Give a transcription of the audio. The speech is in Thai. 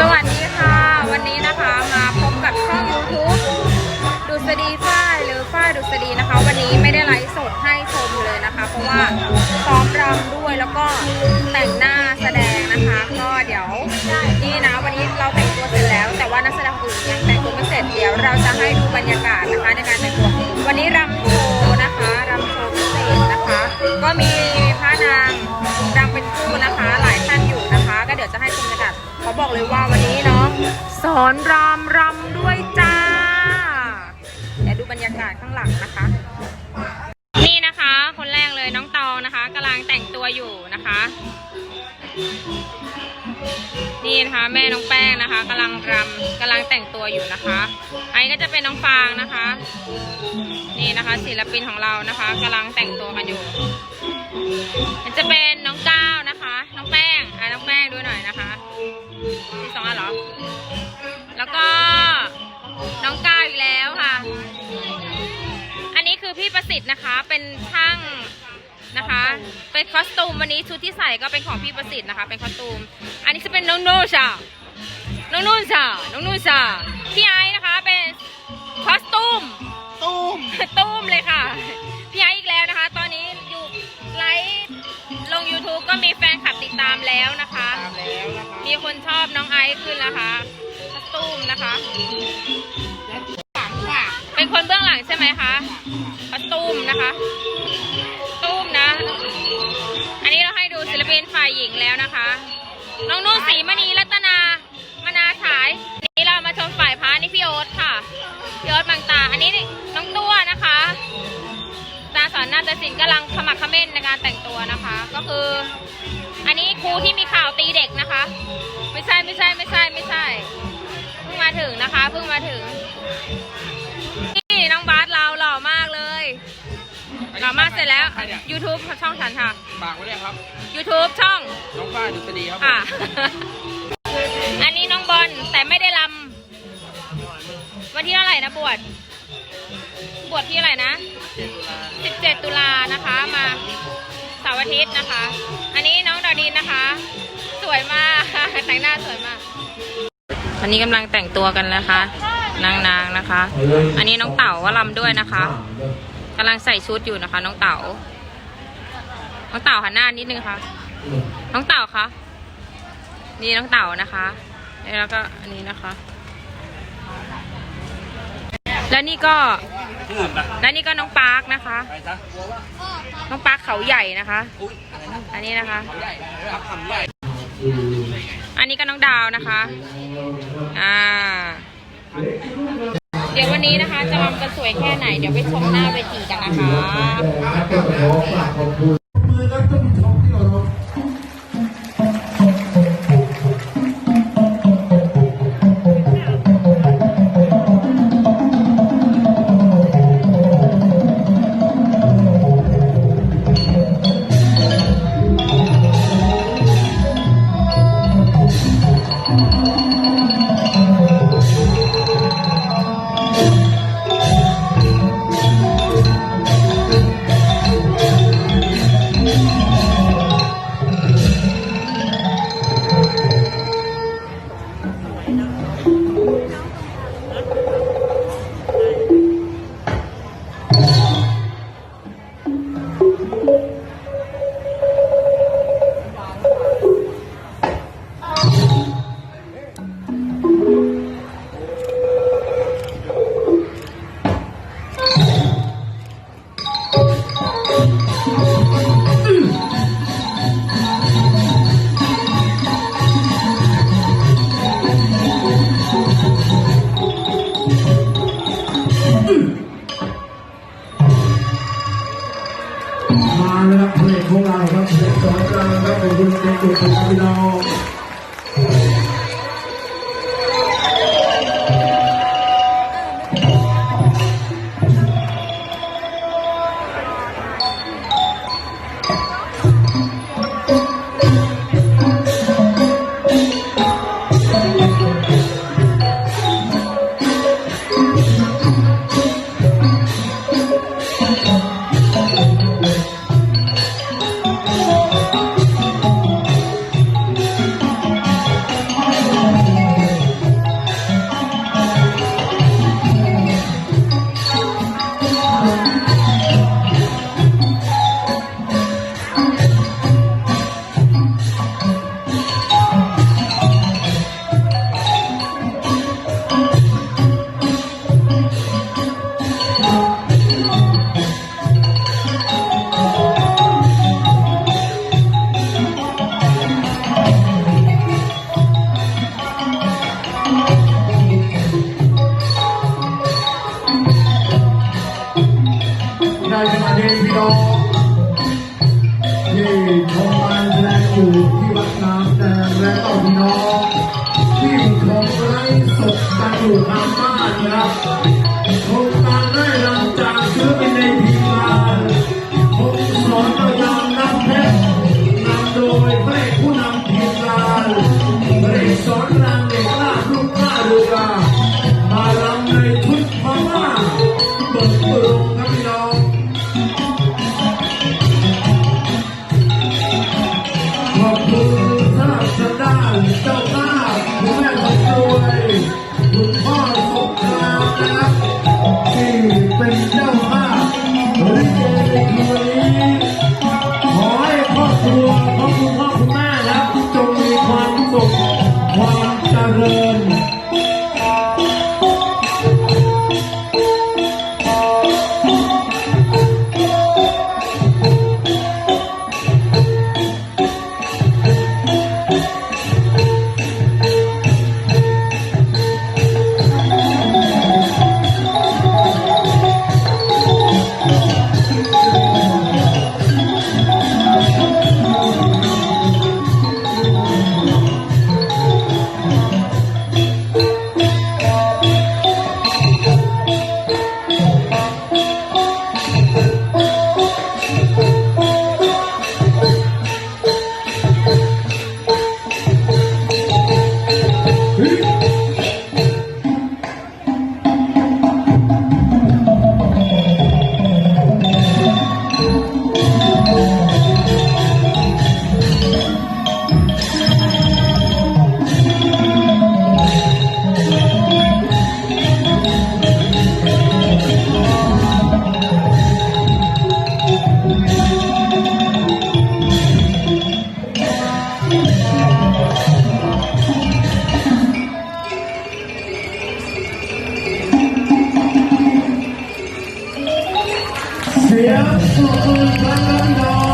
สวัสดีค่ะ วันนี้นะคะมาพบกับช่อง YouTube ดุษฎีฝ้ายหรือฝ้ายดุษฎีนะคะ วันนี้ไม่ได้ไลฟ์สดให้ชมเลยนะคะ เพราะว่าซ้อมรำด้วยแล้วก็แต่งหน้า เลยว่าวันนี้เนาะสอนรำรำด้วยจ้าเดี๋ยวดูบรรยากาศข้างหลังนะคะ นี่นะคะ คนแรกเลยน้องตองนะคะกำลังแต่งตัวอยู่นะคะ นี่นะคะแม่น้องแป้งนะคะกำลังรำกำลังแต่งตัวอยู่นะคะอันนี้ก็จะเป็นน้องฟางนะคะ นี่นะคะศิลปินของเรานะคะกำลังแต่งตัวกันอยู่จะเป็นน้องก้าวนะคะ น้องแป้งอะน้องแป้งดูหน่อยนะคะ ที่สองอะเหรอ แล้วก็น้องก้าวอีกแล้วค่ะ อันนี้คือพี่ประสิทธิ์นะคะ เป็นช่างนะคะ เป็นคอสตูมวันนี้ชุดที่ใส่ก็เป็นของพี่ประสิทธิ์นะคะ เป็นคอสตูม อันนี้จะเป็นน้องโนชาน้องนุ่นชาน้องนุ่นชาพี่ไอซ์นะคะเป็นคอสตูมตุ้มตุ้มเลยค่ะ ก็มีแฟนคลับติดตามแล้วนะคะ ตามแล้วนะคะมีคนชอบน้องไอซ์ขึ้นนะคะคอสตูมนะคะหลังค่ะเป็นคนเบื้องหลังใช่ไหมคะคอสตูมนะคะตูมนะ อันนี้เราให้ดูศิลปินฝ่ายหญิงแล้วนะคะ น้องนุ่นศรีมณีรัตนามนาฉายนี่เรามาชมฝ่ายพานี่พี่โอ๊ตค่ะพี่โอ๊ตบางตา อันนี้ นนาฏศิลป์กำลังขมักเขม้นในการแต่งตัวนะคะ ก็คือ อันนี้ครูที่มีข่าวตีเด็กนะคะ ไม่ใช่ไม่ใช่ไม่ใช่ไม่ใช่เพิ่งมาถึงนะคะเพิ่งมาถึงนี่น้องบาสเราหล่อมากเลยหล่อมากเสร็จแล้ว ใครเนี่ย YouTube ช่องฉันค่ะ ฝากไว้เลยครับ YouTube ช่อง น้องฝ้ายดุษฎีครับผมค่ะ อันนี้น้องบอลแต่ไม่ได้ลำวันที่เท่าไหร่นะบวช บวชที่เท่าไรนะ 17 ตุลานะคะมาเสาร์อาทิตย์นะคะ อันนี้น้องดอดินนะคะ สวยมากแต่งหน้าสวยมากอันนี้กำลังแต่งตัวกันนะคะ นางๆนะคะ อันนี้น้องเต๋าก็ลำด้วยนะคะกำลังใส่ชุดอยู่นะคะ น้องเต๋าน้องเต๋าหันหน้านิดนึงค่ะ น้องเต่าคะนี่น้องเต่านะคะแล้วก็อันนี้นะคะ แล้วนี่ก็ ที่อื่นปะแล้วนี่ก็น้องปาร์คนะคะ ไปซะน้องปาร์คเขาใหญ่นะคะ อุ้ยอะไรนะอันนี้นะคะเขาใหญ่รับคำใหญ่อันนี้ก็น้องดาวนะคะ อ่า เดี๋ยววันนี้นะคะจะรำกันสวยแค่ไหน เดี๋ยวไปชมหน้าเวทีกันนะคะมือนัก って、年の ใจจสมาเดินพี่น้องที่ชอการแสดงอยู่ที่วัดน้ำแดงและต่อพี่น้องที่ชมไลฟ์สดกันอยู่ทางบ้านนะครับ Gracias.